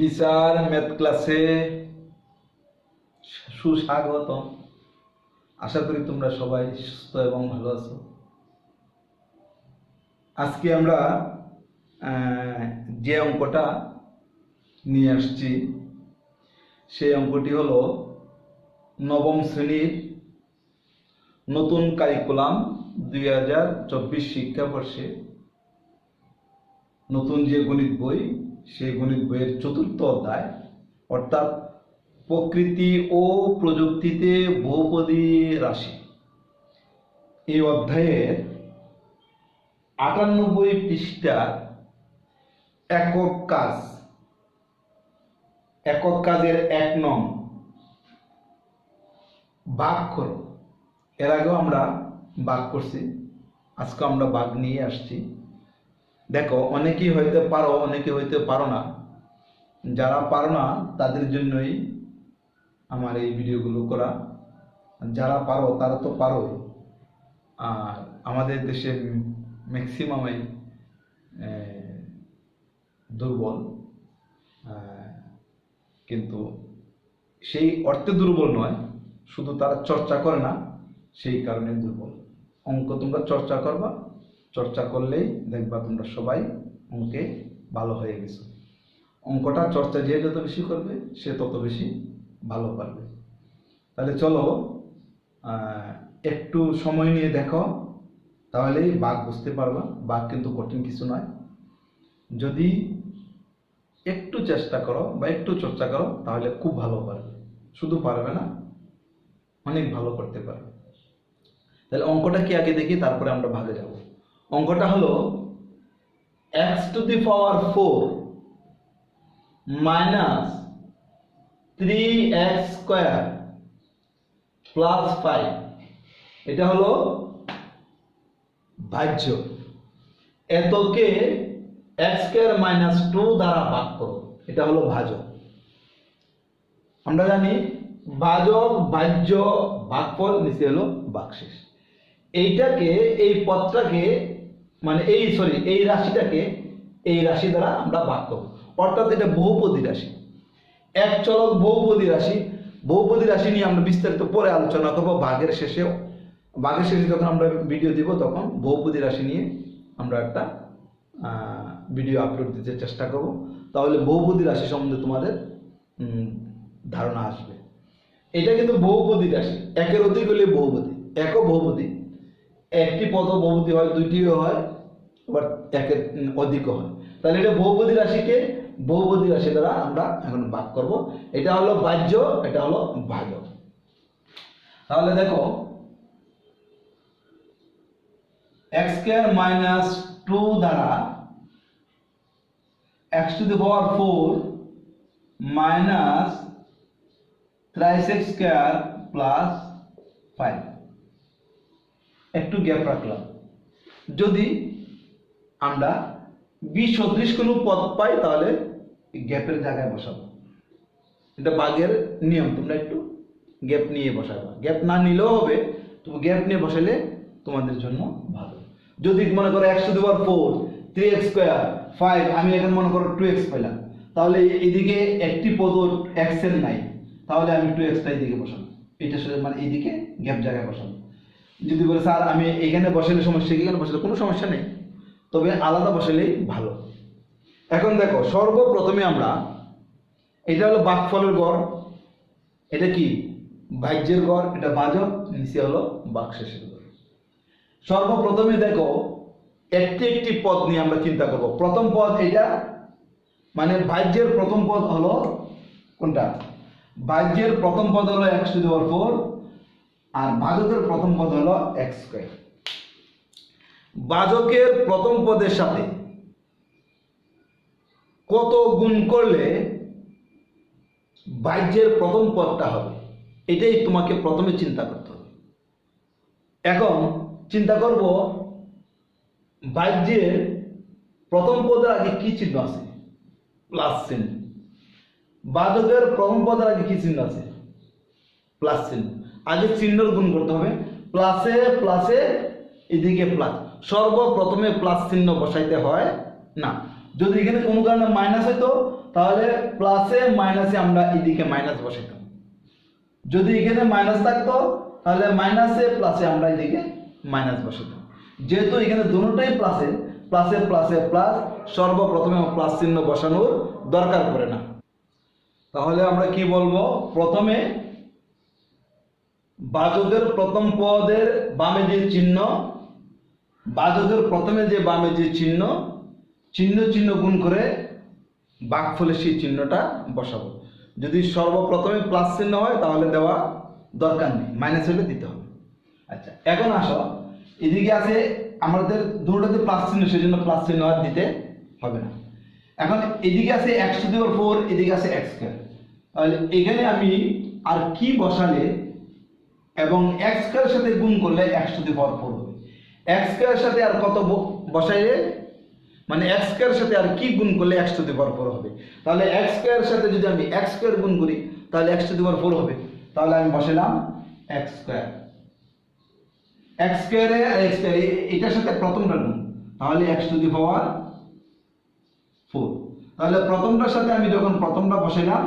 বিচার ম্যাথ ক্লাসে সুস্বাগত আশা করি তোমরা সবাই সুস্থ এবং ভালো আছো। আজকে আমরা যে অঙ্কটা নিয়ে আসছি, সেই অঙ্কটি হলো নবম শ্রেণির নতুন কারিকুলাম দুই হাজার চব্বিশ শিক্ষাবর্ষে। নতুন যে গণিত বই সেই গণিত বইয়ের চতুর্থ অধ্যায়, অর্থাৎ প্রকৃতি ও প্রযুক্তিতে বহুপদী রাশি। এই অধ্যায়ের আটানব্বই পৃষ্ঠার একক কাজ, একক কাজের এক নং বাঘ করো। এর আগেও আমরা বাঘ করছি আজকে আমরা বাঘ নিয়ে আসছি। দেখো, অনেকেই হইতে পারো অনেকে হইতে পারো না। যারা পারো না, তাদের জন্যই আমার এই ভিডিওগুলো করা। যারা পারো, তারা তো পারো। আর আমাদের দেশে ম্যাক্সিমামই দুর্বল। কিন্তু সেই অর্থে দুর্বল নয়, শুধু তারা চর্চা করে না, সেই কারণে দুর্বল। অঙ্ক তোমরা চর্চা করবা চর্চা করলেই দেখবা তোমরা সবাই অঙ্কে ভালো হয়ে গেছো। অঙ্কটা চর্চা যে যত বেশি করবে, সে তত বেশি ভালো পারবে। তাহলে চলো একটু সময় নিয়ে দেখো, তাহলেই বাঘ বুঝতে পারবা। বাঘ কিন্তু কঠিন কিছু নয়। যদি একটু চেষ্টা করো বা একটু চর্চা করো, তাহলে খুব ভালো পারবে। শুধু পারবে না, অনেক ভালো করতে পারবে। তাহলে অঙ্কটা কি আগে দেখি, তারপরে আমরা ভাগে যাব। অঙ্কটা হলো x to the power four minus three x square plus five এটা হলো ভাজ্য। এতকে এক্স স্কোয়ার মাইনাস টু দ্বারা ভাগ করো। এটা হলো ভাজক আমরা জানি ভাজক ভাজ্য ভাগফল নিচে হলো বাকশেষ এইটাকে, এই পদটাকে মানে এই সরি এই রাশিটাকে এই রাশি দ্বারা আমরা ভাগ করব। অর্থাৎ এটা বহুপদী রাশি। এক চলক বহুপদী রাশি। বহুপদী রাশি নিয়ে আমরা বিস্তারিত পরে আলোচনা করব। ভাগের শেষে ভাগের শেষে যখন আমরা ভিডিও দিব, তখন বহুপদী রাশি নিয়ে আমরা একটা ভিডিও আপলোড দিতে চেষ্টা করব। তাহলে বহুপদী রাশি সম্বন্ধে তোমাদের ধারণা আসবে। এটা কিন্তু বহুপদী রাশি। একের অধিক হলে বহুপদী। একও বহুপদী। একটি পদ বহুপদী হয়, দুইটিও হয়, আবার একের অধিকও হয়। তাহলে এটা বহুপদী রাশিকে বহুপদী রাশি দ্বারা আমরা এখন ভাগ করব। এটা হলো বাহ্য, এটা হলো ভাজক তাহলে দেখো এক্স স্কোয়ার মাইনাস টু দ্বারা x to the power four minus thrice x square plus five একটু গ্যাপ রাখলাম। যদি আমরা বি সদৃশ কোনো পদ পাই, তাহলে গ্যাপের জায়গায় বসাবো। এটা বাঘের নিয়ম, তোমরা একটু গ্যাপ নিয়ে বসাবা। গ্যাপ না নিলেও হবে তুমি গ্যাপ নিয়ে বসালে তোমাদের জন্য ভালো। যদি মনে করো একশো দুবার four three x square five আমি এখন মনে করো টু এক্স পেলাম তাহলে এইদিকে একটি পদ এক্সের নাই, তাহলে আমি টু এক্সটা এইদিকে বসাবো। এটা মানে এইদিকে গ্যাপ জায়গায় বসাবো। যদি বলে, স্যার, আমি এখানে বসালে সমস্যা? এখানে বসালে কোনো সমস্যা নেই। তবে আলাদা বসালেই ভালো। এখন দেখো, সর্বপ্রথমে আমরা, এটা হলো বাকফলের গড়, এটা কি? বাহ্যের গড়, এটা বাজক নিচে হলো বাকশেষের গড়। সর্বপ্রথমে দেখো, একটি একটি পদ নিয়ে আমরা চিন্তা করব। প্রথম পদ এটা মানে বাহ্যের প্রথম পদ হলো কোনটা? বাহ্যের প্রথম পদ হলো এক্স টু ফোর আর ভাজকের প্রথম পদ হলো এক্স স্কোয়ার বাজকের প্রথম পদের সাথে কত গুণ করলে বাহ্যের প্রথম পদটা হবে? এটাই তোমাকে প্রথমে চিন্তা করতে হবে। এখন চিন্তা করব বাহ্যের প্রথম পদের আগে কি চিহ্ন আছে? প্লাস চিহ্ন। বাদকের প্রথম পদের আগে কি চিহ্ন আছে? প্লাস চিহ্ন। আগে চিহ্নর গুণ করতে হবে। প্লাসে প্লাসে এদিকে প্লাস সর্বপ্রথমে প্লাস চিহ্ন বসাইতে হয় না। যদি এখানে কোনো কারণে মাইনাস হতো তাহলে প্লাসে মাইনাসে আমরা এদিকে মাইনাস বসাইতাম। যদি এখানে মাইনাস থাকতো, তাহলে মাইনাসে প্লাসে আমরা এদিকে মাইনাস বসাইতাম। যেহেতু এখানে দুটোটাই প্লাসে প্লাসে প্লাসে প্লাস সর্বপ্রথমে প্লাস চিহ্ন বসানোর দরকার পড়ে না। তাহলে আমরা কি বলব? প্রথমে বাচকের প্রথম পদের বামে যে চিহ্ন বাচকের প্রথমে যে বামে যে চিহ্ন চিহ্ন চিহ্ন গুণ করে বাঘফলে সেই চিহ্নটা বসাবো। যদি সর্বপ্রথমে প্লাস চিহ্ন হয়, তাহলে দেওয়া দরকার নেই মাইনাস হলে দিতে হবে। আচ্ছা এখন আসো। এদিকে আছে আমাদের দুটোতে প্লাস চিহ্ন সেই জন্য প্লাস চিহ্ন আর দিতে হবে না। এখন এদিকে আছে এক্স টু ফোর এদিকে আছে এক্স স্কোয়ার তাহলে এখানে আমি আর কি বসালে এবং এক্স স্কোয়ারের সাথে গুণ করলে x to the power four হবে। এক্স স্কোয়ারের সাথে আর কত বসাইলে? মানে এক্স স্কোয়ারের সাথে আর কি গুণ করলে x to the power four হবে? তাহলে এক্স স্কোয়ারের সাথে যদি আমি এক্স স্কোয়ার গুণ করি, তাহলে x to the power four হবে। তাহলে আমি বসালাম এক্স স্কোয়ার এক্স স্কোয়ারে আর এক্স এটার সাথে প্রথমটা গুণ। তাহলে X to the power four তাহলে প্রথমটার সাথে আমি যখন প্রথমটা বসাইলাম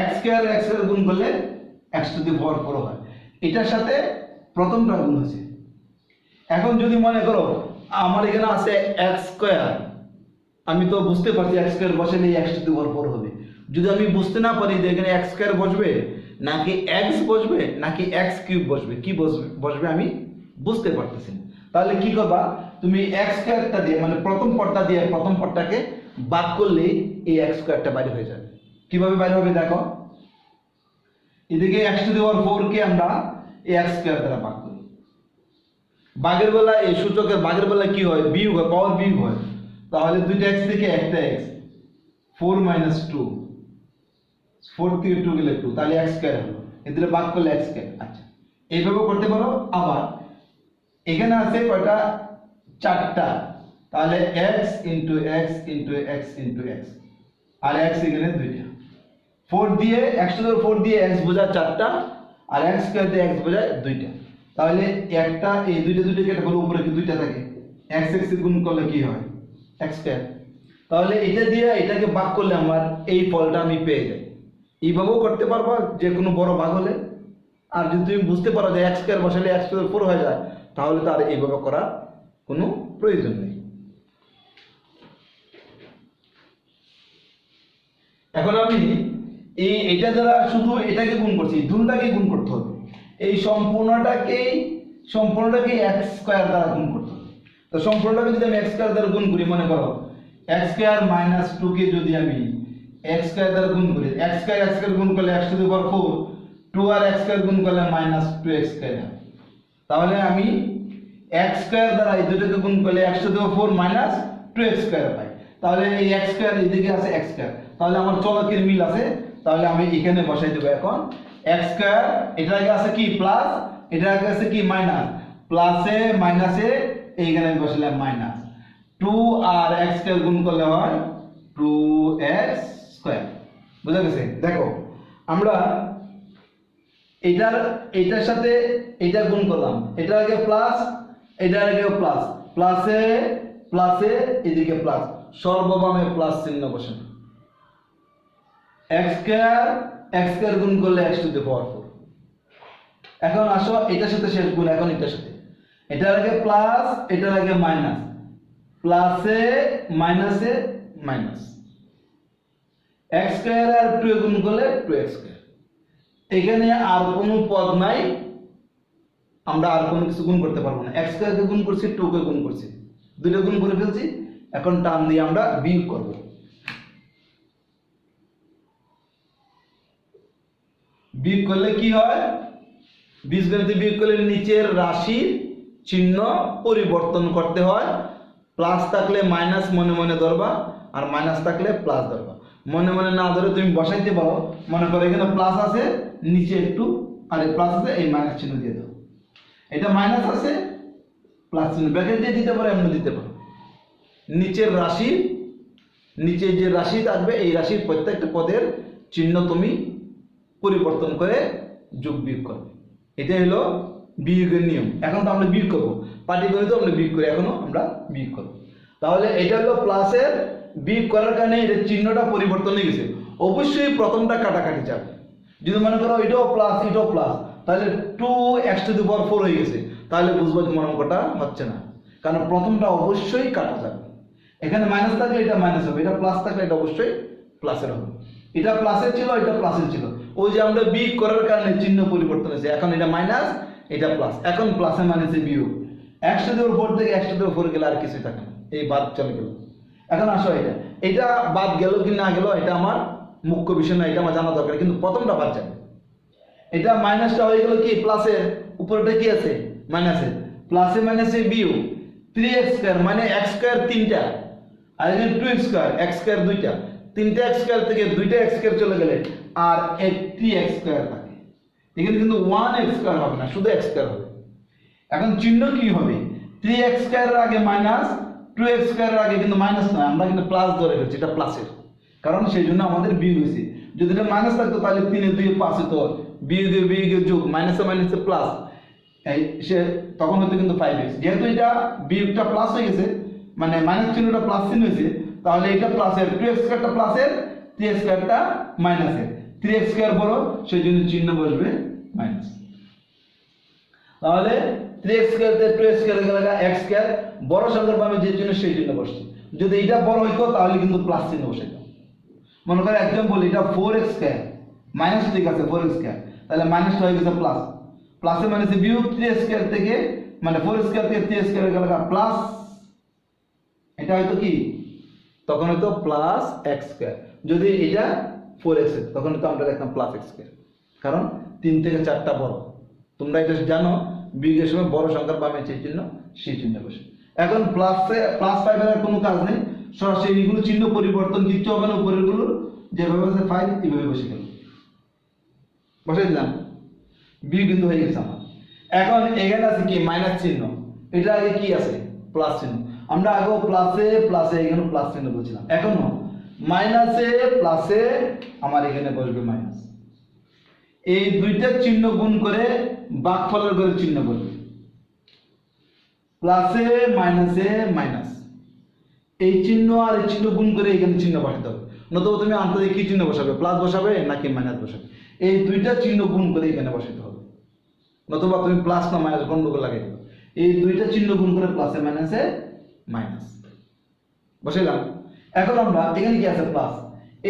এক্স স্কোয়ার এক্স স্কোয়ার গুণ করলে x to the power four হয়। এটার সাথে প্রথমটা গুণ হয়েছে এখন যদি মনে করো, আমার এখানে আছে এক্স স্কোয়ার আমি তো বুঝতে পারছি এক্স স্কোয়ার বসালে x to the power four হবে। যদি আমি বুঝতে না পারি যে এখানে এক্স স্কোয়ার বসবে, নাকি এক্স বসবে, নাকি এক্স কিউব বসবে, কি বসবে বসবে আমি বুঝতে পারতেছি না। তাহলে কি করবা? তুমি এক্স স্কোয়ারটা দিয়ে মানে প্রথম পদটা দিয়ে প্রথম পদটাকে বাদ করলে এই এক্স স্কোয়ারটা বাইরে হয়ে যাবে। কীভাবে বাইরে হবে দেখো? এদিকে x to the power four কে আমরা এক্স স্কোয়ার দ্বারা ভাগ করি। বাঘের বেলা এই সূচকের বাঘের বেলা কি হয়? বিয়োগ হয় পাওয়ার বিয়োগ হয়। তাহলে দুইটা এক্স থেকে একটা x four minus two four থেকে টু গেলে টু তাহলে এক্স স্কোয়ার হলো। এদের ভাগ করলে এক্স স্কোয়ার আচ্ছা। এইভাবে করতে পারো, আবার এখানে আছে কয়টা? চারটা। তাহলে x into x into x into x আর এক্স এখানে দুইটা। ফোর দিয়ে এক্স টু ফোর দিয়ে এক্স বোঝায় চারটা, আর এক্স স্কোয়ার দিয়ে এক্স বোঝায় দুইটা। তাহলে একটা এই দুইটা দুইটা কেটে করলে উপরে দুইটা থাকে? এক্স এক্স গুণ করলে কি হয়? এক্স স্কোয়ার তাহলে এটা দিয়ে এটাকে ভাগ করলে আমার এই ফলটা আমি পেয়ে যাই। এইভাবেও করতে পারব, যে কোনো বড় ভাগ হলে। আর যদি তুমি বুঝতে পারো যে এক্স স্কোয়ার বসালে এক্স স্কোয়ার ফোর হয়ে যায়, তাহলে তার এইভাবে করার কোনো প্রয়োজন নেই। এখন আমি এই এটা দ্বারা শুধু এটাকে গুণ করছি দুটাকে গুণ করতে হবে। এই সম্পূর্ণটাকেই সম্পূর্ণটাকে এক্স স্কোয়ার দ্বারা গুণ করতে হবে। তো সম্পূর্ণটাকে যদি আমি এক্স স্কোয়ার দ্বারা গুণ করি, মনে করো এক্স স্কোয়ার মাইনাস টু কে যদি আমি এক্স স্কোয়ার দ্বারা গুণ করি এক্স স্কোয়ার এক্স স্কোয়ার গুণ করলে x to the power four two R x square গুণ করলে মাইনাস টু এক্স স্কোয়ার তাহলে আমি এক্স স্কোয়ার দ্বারা এই দুটোকে গুণ করলে x to the power four minus two x square পাই। তাহলে এই এক্স স্কোয়ার এদিকে আছে এক্স স্কোয়ার তাহলে আমার চলকের মিল আছে তাহলে আমি এখানে বসাই দেবো এখন। এক্স স্কোয়ার এটা আগে আছে কি? প্লাস এটা আগে আছে কি? মাইনাস প্লাসে মাইনাসে এইখানে আমি বসালাম মাইনাস টু আর এক্স স্কোয়ার গুণ করলে হয় টু এক্স স্কোয়ার বুঝা গেছে? দেখো, আমরা এটার এটার সাথে এটা গুণ করলাম। এটার আগে প্লাস এটার আগে প্লাস প্লাসে প্লাসে এদিকে প্লাস সর্ববামে প্লাস চিহ্ন বসেন। এক্স স্কোয়ার এক্স স্কোয়ার গুণ করলে x to the power four এখন আসো, এটার সাথে শেষ গুণ, এখন এটার সাথে। এটার আগে প্লাস এটার আগে মাইনাস প্লাসে মাইনাসে মাইনাস এক্স স্কোয়ার আর টু গুণ করলে টু এক্স স্কোয়ার এখানে আর কোনো পদ নাই, আমরা আর কোনো কিছু গুণ করতে পারব না। এক্স স্কোয়ারকে গুণ করছি টু কে গুণ করছি। দুটো গুণ করে ফেলছি, এখন টান দিয়ে আমরা বিয়োগ করব। বিয়োগ করলে কি হয়? বীজগণিতে বিয়োগ করলে নিচের রাশির চিহ্ন পরিবর্তন করতে হয়। প্লাস থাকলে মাইনাস, মনে মনে ধরবা। আর মাইনাস থাকলে প্লাস ধরবা। মনে মনে না ধরে তুমি বসাইতে পারো। মনে করো এখানে প্লাস আছে, নিচে একটু, আর প্লাস আছে, এই মাইনাস চিহ্ন দিয়ে দাও। এটা মাইনাস আছে, প্লাস চিহ্ন। ব্র্যাকেট দিয়ে দিতে পারো এমনি দিতে পারো। নিচের রাশি নিচে যে রাশি থাকবে, এই রাশির প্রত্যেকটা পদের চিহ্ন তুমি পরিবর্তন করে যোগ বিয়োগ করবে এটা হলো বিয়োগের নিয়ম। এখন তো আমরা বিয়োগ করব। পাটিগণিত আমরা বিয়োগ করি, এখনও আমরা বিয়োগ করব। তাহলে এটা হলো প্লাসের বিয়োগ করার কারণে এটা চিহ্নটা পরিবর্তন হয়ে গেছে। অবশ্যই প্রথমটা কাটাকাটি যাবে। যদি মনে করো এটাও প্লাস এটাও প্লাস তাহলে two x to the power four হয়ে গেছে। তাহলে বুঝব মনে অঙ্কটা হচ্ছে না। কারণ প্রথমটা অবশ্যই কাটা যাবে। এখানে মাইনাস থাকলে এটা মাইনাস হবে, এটা প্লাস থাকলে এটা অবশ্যই প্লাসের হবে। এটা প্লাসের ছিল, এটা প্লাসের ছিল। ওই যে আমরা বি করার কারণে চিহ্ন পরিবর্তন হয়েছে। এখন এটা মাইনাস এটা প্লাস এখন প্লাসে মাইনাসে বিয়োগ। একশো দেওয়ার ফোর থেকে একশো দেওয়ার ফোর গেলে আর কিছুই থাকে না। এই বাদ চলে গেল। এখন আসো এটা। এটা বাদ গেল কি না গেল, এটা আমার মুখ্য বিষয় না এটা আমার জানা দরকার কিন্তু প্রথমটা বাদ যাবে। এটা মাইনাসটা হয়ে গেল কি? প্লাসের উপরটা কি আছে? মাইনাসের প্লাসে মাইনাসে বিয়োগ। থ্রি এক্স স্কোয়ার মানে এক্স স্কোয়ার তিনটা। আর এখানে টু স্কোয়ার এক্স স্কোয়ার দুইটা। তিনটা এক্স স্কোয়ার থেকে দুইটা এক্স স্কোয়ার চলে গেলে আর একটি এক্স স্কোয়ার থাকে। এখানে কিন্তু ওয়ান এক্স স্কোয়ার হবে না, শুধু এক্স স্কোয়ার হবে। এখন চিহ্ন কি হবে? থ্রি এক্স স্কোয়ারের আগে মাইনাস টু এক্স স্কোয়ারের আগে কিন্তু মাইনাস নয়, আমরা কিন্তু প্লাস ধরে ফেলছি, এটা প্লাসের কারণ সেই জন্য আমাদের বিয়োগ হয়েছে। যদি এটা মাইনাস থাকতো, তাহলে তিনে দুই পাঁচ হতো বিয়োগে বিয়োগে যোগ মাইনাসে মাইনাসে প্লাস এই সে তখন হয়তো কিন্তু ফাইভ এক্স যেহেতু এটা বিয়োগটা প্লাস হয়ে গেছে মানে মাইনাস চিহ্নটা প্লাস চিহ্ন হয়েছে তাহলে এটা প্লাসের টু এক্স স্কোয়ারটা প্লাসের থ্রি এক্স স্কোয়ারটা মাইনাসের থ্রি এক্স স্কোয়ার বড় সেই জন্য চিহ্ন বসবে মাইনাস তাহলে three x square two x square গেলে এক্স স্কোয়ার বড় সংখ্যার পাবে যে জন্য সেই জন্য বসছে। যদি এটা বড় হইতো, তাহলে কিন্তু প্লাস চিহ্ন বসে মনে করে একদম বলি, এটা ফোর এক্স স্কোয়ার মাইনাস ঠিক আছে ফোর এক্স স্কোয়ার তাহলে মাইনাসটা হয়ে গেছে প্লাস প্লাসে মাইনাসে বিয়োগ থ্রি স্কোয়ার থেকে মানে ফোর এক্স স্কোয়ার থেকে থ্রি স্কোয়ার প্লাস এটা হয়তো কি? তখন হয়তো প্লাস এক্স স্কোয়ার যদি এটা ফোর এক্স তখন তো আমরা লিখতাম প্লাস এক্স স্কোয়ার কারণ তিন থেকে চারটা বড়। তোমরা এটা জানো বিয়োগের সময় বড় সংখ্যার বামে যে চিহ্ন সেই চিহ্ন বসে। এখন প্লাসে প্লাস ফাইভের কোনো কাজ নেই। সরাসরি এগুলো চিহ্ন পরিবর্তন কিচ্ছু হবে না, উপরেরগুলো। যেভাবে আছে ফাইভ এইভাবে বসে গেল। বসে দিলাম বি কিন্তু হয়ে গেছে আমার। এখন এখানে আছে কি? মাইনাস চিহ্ন। এটা আগে কি আছে? প্লাস চিহ্ন। আমরা আগেও প্লাসে প্লাসে এখানে প্লাস চিহ্ন বলছিলাম। এখনও মাইনাসে প্লাসে আমার এখানে বসবে মাইনাস এই দুইটা চিহ্ন গুণ করে বাকফলের করে চিহ্ন করবে প্লাসে মাইনাসে মাইনাস এই চিহ্ন আর এই চিহ্ন গুণ করে এখানে চিহ্ন বসাতে হবে। নতুবা তুমি আন্তরিক কি চিহ্ন বসাবে প্লাস বসাবে নাকি মাইনাস বসাবে। এই দুইটা চিহ্ন গুণ করে এখানে বসাতে হবে। নতুবা তুমি প্লাস না মাইনাস গন্ডগোল লাগাই এই দুইটা চিহ্ন গুণ করে প্লাসে মাইনাসে মাইনাস। বসাইলাম। এখন আমরা এখানে কি আছে? প্লাস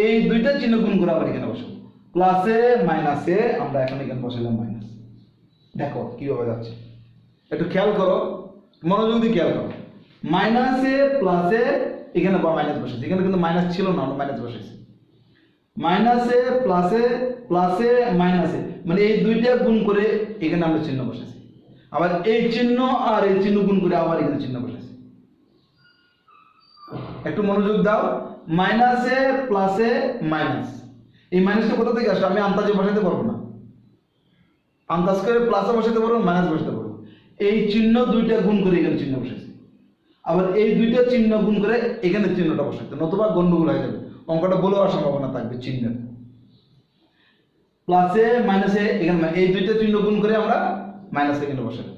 এই দুইটা চিহ্ন গুণ করে আবার এখানে বসাবো। প্লাসে মাইনাসে আমরা এখন এখানে বসাইলাম মাইনাস দেখো কীভাবে যাচ্ছে। একটু খেয়াল করো। মনোযোগ দিয়ে খেয়াল করো। মাইনাসে প্লাসে এখানে মাইনাস বসেছে এখানে কিন্তু মাইনাস ছিল না, আমরা মাইনাস বসেছি মাইনাসে প্লাসে প্লাসে মাইনাসে মানে এই দুইটা গুণ করে এখানে আমরা চিহ্ন বসেছি আবার এই চিহ্ন আর এই চিহ্ন গুণ করে আবার এখানে চিহ্ন বসেছি একটু মনোযোগ দাও মাইনাসে প্লাসে মাইনাস এই মাইনাসটা কোথা থেকে আসবে আমি আন্দাজে বসাতে পারব না। আন্দাজ করে প্লাসে বসাতে পারব মাইনাস বসাতে পারব। এই চিহ্ন দুইটা গুণ করে এখানে চিহ্ন বসেছে আবার এই দুইটা চিহ্ন গুণ করে এখানে চিহ্নটা বসাতে নতুবা গন্ডগোল হয়ে যাবে। অঙ্কটা বলে হওয়ার সম্ভাবনা থাকবে চিহ্নের। প্লাসে মাইনাসে এখানে এই দুইটা চিহ্ন গুণ করে আমরা মাইনাস এখানে বসাবো।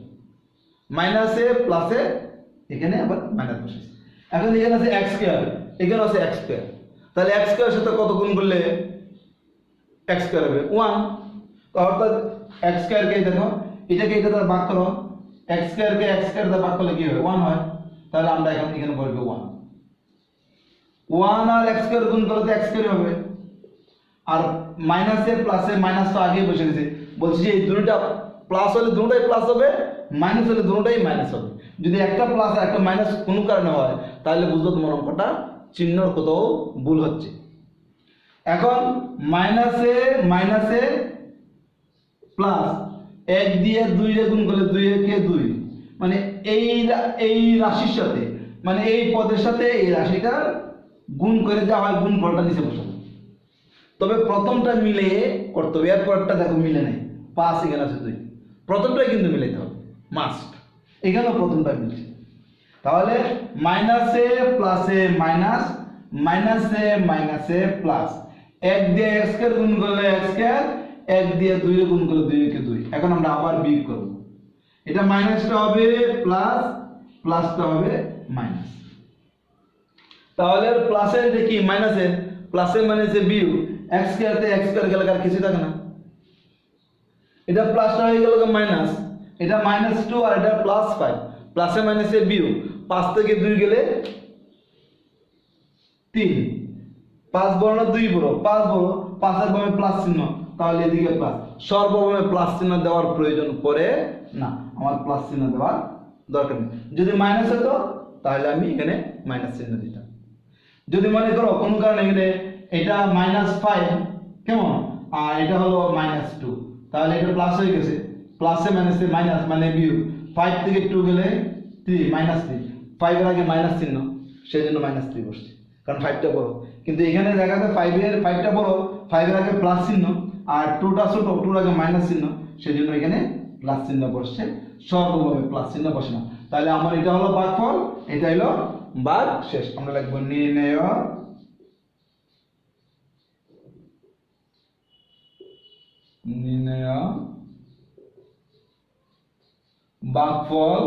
মাইনাসে প্লাসে এখানে আবার মাইনাস বসেছি এখন এখানে আছে এক্স স্কোয়ার এখানে আছে এক্স স্কোয়ার তাহলে এক্স স্কোয়ার সাথে কত গুণ করলে এক্স স্কোয়ার হবে? ওয়ান অর্থাৎ এক্স স্কোয়ারকে দেখো, এটাকে এটা দ্বারা ভাগ করো। এক্স স্কোয়ারকে এক্স স্কোয়ার দ্বারা ভাগ করলে কি হবে? ওয়ান হয়। তাহলে আমরা এখন এখানে বলব ওয়ান ওয়ান আর এক্স স্কোয়ার গুণ করলে তো এক্স স্কোয়ার হবে। আর মাইনাসে প্লাসে মাইনাস তো আগেই বসে গেছে। বলছি যে এই দুটোটা প্লাস হলে দুটোটাই প্লাস হবে মাইনাস হলে দুটোটাই মাইনাস হবে। যদি একটা প্লাস আর একটা মাইনাস কোনো কারণে হয়, তাহলে বুঝব তোমার অঙ্কটা চিহ্নর কোথাও ভুল হচ্ছে। এখন মাইনাসে মাইনাসে প্লাস এক দিয়ে দুই রে গুণ করলে দুই একে দুই। মানে এই এই রাশির সাথে মানে এই পদের সাথে এই রাশিটা গুণ করে যা হয়, গুণ ফলটা নিচে বসাবো তবে প্রথমটা মিলে করতে হবে এরপরটা দেখো মিলে নাই। পাঁচ এখানে আছে দুই। প্রথমটাই কিন্তু মিলাইতে হবে। মাস্ট এখানেও প্রথমটা মিলছে তাহলে মাইনাসে প্লাসে মাইনাস মাইনাসে মাইনাসে প্লাস এক দিয়ে এক্স স্কয়ার গুণ করলে এক্স স্কয়ার এক দিয়ে দুই গুণ করলে দুই কে দুই। এখন আমরা আবার বিয়োগ করব। এটা মাইনাসটা হবে প্লাস প্লাসটা হবে মাইনাস তাহলে প্লাসের এটা কি? প্লাসের মাইনাসে বিউ এক্স স্কোয়ারতে এক্স স্কোয়ার গেলে আর কিছু থাকে না। এটা প্লাসটা হয়ে গেল মাইনাস এটা মাইনাস টু আর এটা প্লাস ফাইভ প্লাসে মাইনাসে বিউ পাঁচ থেকে দুই গেলে তিন। পাঁচ বড় না দুই বড় পাঁচ বড় পাঁচের বামে প্লাস চিহ্ন। তাহলে এদিকে প্লাস সর্ববামে প্লাস চিহ্ন দেওয়ার প্রয়োজন পড়ে না। আমার প্লাস চিহ্ন দেওয়ার দরকার নেই। যদি মাইনাস হতো, তাহলে আমি এখানে মাইনাস চিহ্ন দিতাম। যদি মনে করো কোনো কারণে এখানে এটা মাইনাস ফাইভ কেমন? আর এটা হলো মাইনাস টু তাহলে এটা প্লাস হয়ে গেছে। প্লাসে মাইনাসে মাইনাস মানে বিউ ফাইভ থেকে টু গেলে থ্রি মাইনাস থ্রি ফাইভের আগে মাইনাস চিহ্ন সেই জন্য মাইনাস থ্রি বসছে। কারণ ফাইভটা বড়। কিন্তু এখানে দেখা যায় ফাইভের ফাইভটা বড় ফাইভের আগে প্লাস চিহ্ন, আর টুটা ছোট টুর আগে মাইনাস চিহ্ন সেই জন্য এখানে প্লাস চিহ্ন বসছে। সর্বভাবে প্লাস চিহ্ন বসে না। তাহলে আমার এটা হলো ভাগফল, এটা হলো ভাগ শেষ। আমরা লিখব নির্ণয়। নির্ণয় ভাগফল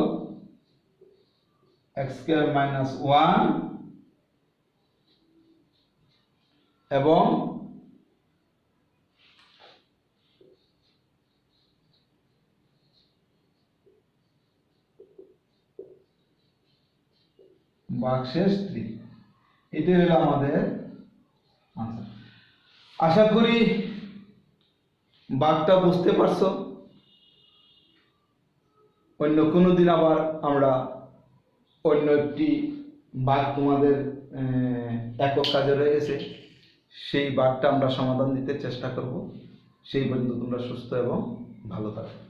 এক্স স্কয়ার মাইনাস ওয়ান, এবং বাক্সেস থ্রি এটাই হলো আমাদের আশা করি বাঘটা বুঝতে পারছ। অন্য কোনো দিন আবার আমরা অন্য একটি বাঘ তোমাদের একক কাজে রয়েছে, সেই বাঘটা আমরা সমাধান দিতে চেষ্টা করব। সেই পর্যন্ত তোমরা সুস্থ এবং ভালো থাকো।